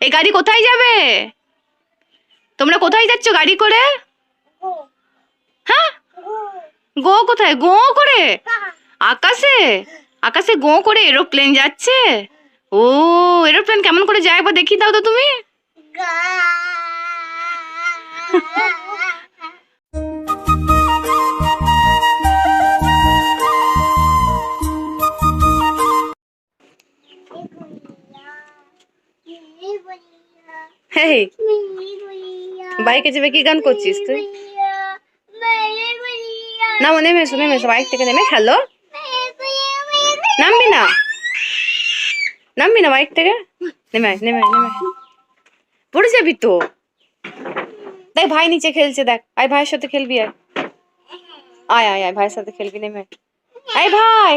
এই গাড়ি কোথায় যাবে? তোমরা কোথায় যাচ্ছ গাড়ি করে? হ্যাঁ? গো কোথায়? গো করে? আকাশে? আকাশে গো করে এরোপ্লেন যাচ্ছে? ও, এরোপ্লেন কেমন করে যায় একবার দেখি দাও তো তুমি। হেই বাইকে চেপে কি গান করছিস তুই? না নেমে এসো নেমে এসো বাইক থেকে নেমে খেলো নামবি না। নামবি না বাইক থেকে? নেমে নেমে নেমে পড়ে যাবি তো। দেখ ভাই নিচে খেলছে দেখ। আয় ভাইয়ের সাথে খেলবি আয়। আয় আয় আয় ভাইয়ের সাথে খেলবি নেমে আয়। ভাই!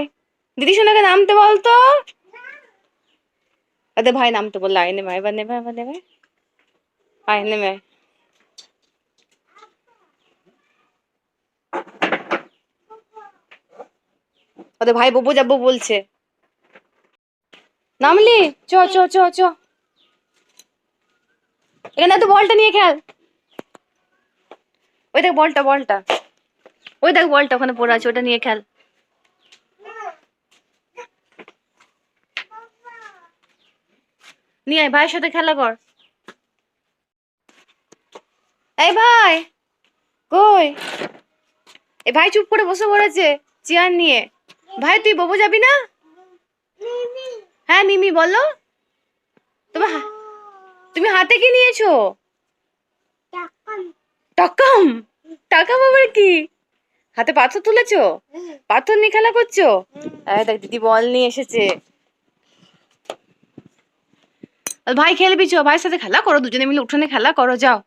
দিদি সোনাকে নামতে বলতো? আরে ভাই নামতে বলল আয় নেমে এবার নেমে এবার নেমে নেমে আয়। ওদের ভাই ববু যাব বলছে। নামলি, চ চ চ চ। এখানে তো বলটা নিয়ে খেল। ওই দেখ বলটা বলটা। ওই দেখ বলটা ওখানে পড়ে আছে, ওটা নিয়ে খেল। নিয়ে ভাইয়ের সাথে খেলা কর। এই ভাই, কই? এ ভাই চুপ করে বসে পড়েছে, চেয়ার নিয়ে। ভাই, তুই ববু যাবি না? হ্যাঁ মিমি, বলো। তুমি হা- তুমি হাতে কি নিয়েছো? টাকাম টাকাম আবার কি? হাতে পাথর তুলেছো? পাথর নিয়ে খেলা করছ? দেখ, দিদি বল নিয়ে এসেছে। ভাই, খেলবি চো, ভাইয়ের সাথে খেলা করো, দুজনে মিলে উঠোনে খেলা করো, যাও।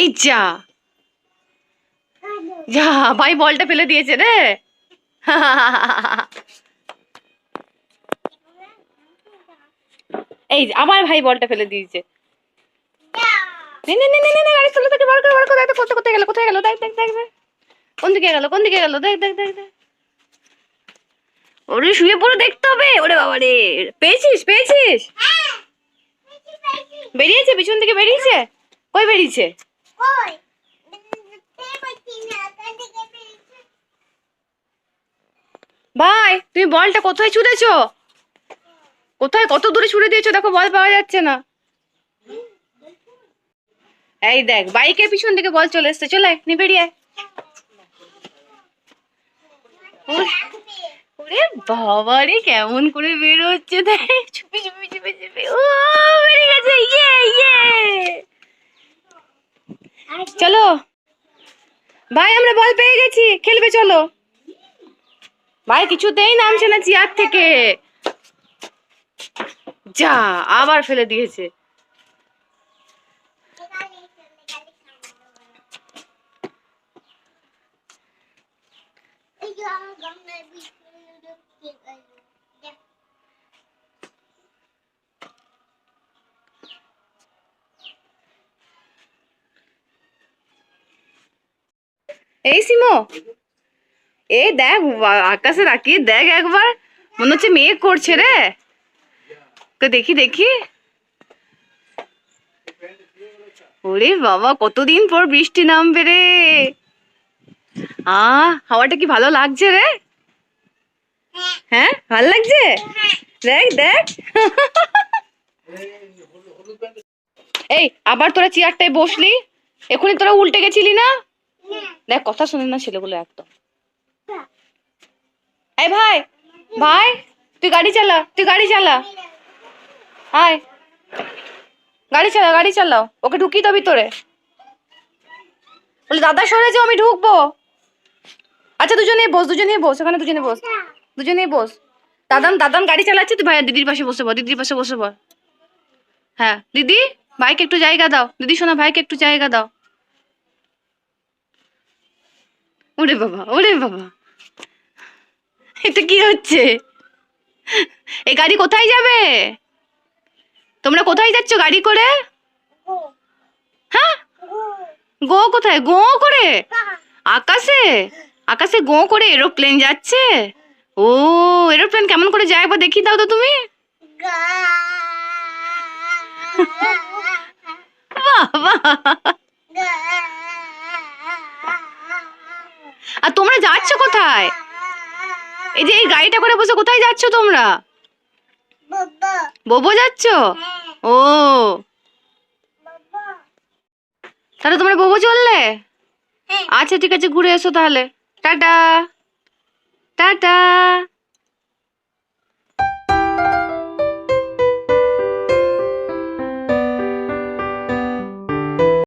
এই যা। যা ভাই বলটা ফেলে দিয়েছে রে। এই যে, আবার ভাই বলটা ফেলে দিয়েছে। নে করে কোথায় কোথায় কোথায়। কোন দিকে গেল কোন দিকে গেল দেখ শুয়ে দেখতে হবে ওরে বাবা রে। পেয়েছিস পেয়েছিস? বেরিয়েছে পিছন থেকে বেরিয়েছে? কই বেরিয়েছে? ভাই, তুমি বলটা কোথায় ছুঁড়েছো? কোথায় কত দূরে ছুঁড়ে দিয়েছ? দেখো, বল পাওয়া যাচ্ছে না। এই দেখ, বাইকের পিছন থেকে বল চলে এসছে। চলে নিয়ে বেরিয়ে। ওরে- বাবা রে কেমন করে বের হচ্ছে দেখ। চুপি চুপি চুপি চুপি ও বেরিয়ে গেছে ইয়ে ইয়ে চলো। ভাই, আমরা বল পেয়ে গেছি। খেলবে, চলো। ভাই, কিছুতেই নামছে না চেয়ার থেকে। যা, আবার ফেলে দিয়েছে। এই সিমো। এই দেখ আকাশে তাকিয়ে দেখ একবার। মনে হচ্ছে মেঘ করছে রে। দেখি দেখি। ওরে বাবা, কতদিন পর বৃষ্টি নামবে রে। আ, হাওয়াটা কি ভালো লাগছে রে? হ্যাঁ ভালো লাগছে? দেখ দেখ। এই, আবার তোরা চেয়ারটায় বসলি? এখনই তোরা উল্টে গেছিলি না? দেখ কথা শোনে না ছেলেগুলো একদম। এই ভাই ভাই তুই গাড়ি চালা তুই গাড়ি চালা। আয়। গাড়ি চালা গাড়ি চালাও ওকে ঢুকি তো ভিতরে। বলে দাদা সরে যাও আমি ঢুকবো। আচ্ছা দুজনে বস দুজনে বস ওখানে দুজনে বস। দুজনে বস। দাদান দাদান গাড়ি চালাচ্ছে তুই ভাই দিদির পাশে বসে বল দিদির পাশে বসে বল হ্যাঁ দিদি ভাইকে একটু জায়গা দাও। দিদি শোনা ভাইকে একটু জায়গা দাও। ওরে বাবা ওরে বাবা। এটা কি হচ্ছে? এই গাড়ি কোথায় যাবে? তোমরা কোথায় যাচ্ছ গাড়ি করে? হ্যাঁ? গো কোথায়? গো করে? আকাশে? আকাশে গো করে এরোপ্লেন যাচ্ছে? ও এরোপ্লেন কেমন করে যায়? একবার দেখিয়ে দাও তো তুমি। বাবা। আর তোমরা যাচ্ছ কোথায়? এই যে এই গাড়িটা করে বসে কোথায় যাচ্ছ তোমরা? বোবো যাচ্ছ? ও। তাহলে তোমরা বোবো চললে? আচ্ছা ঠিক আছে, ঘুরে এসো তাহলে। টাটা। টাটা।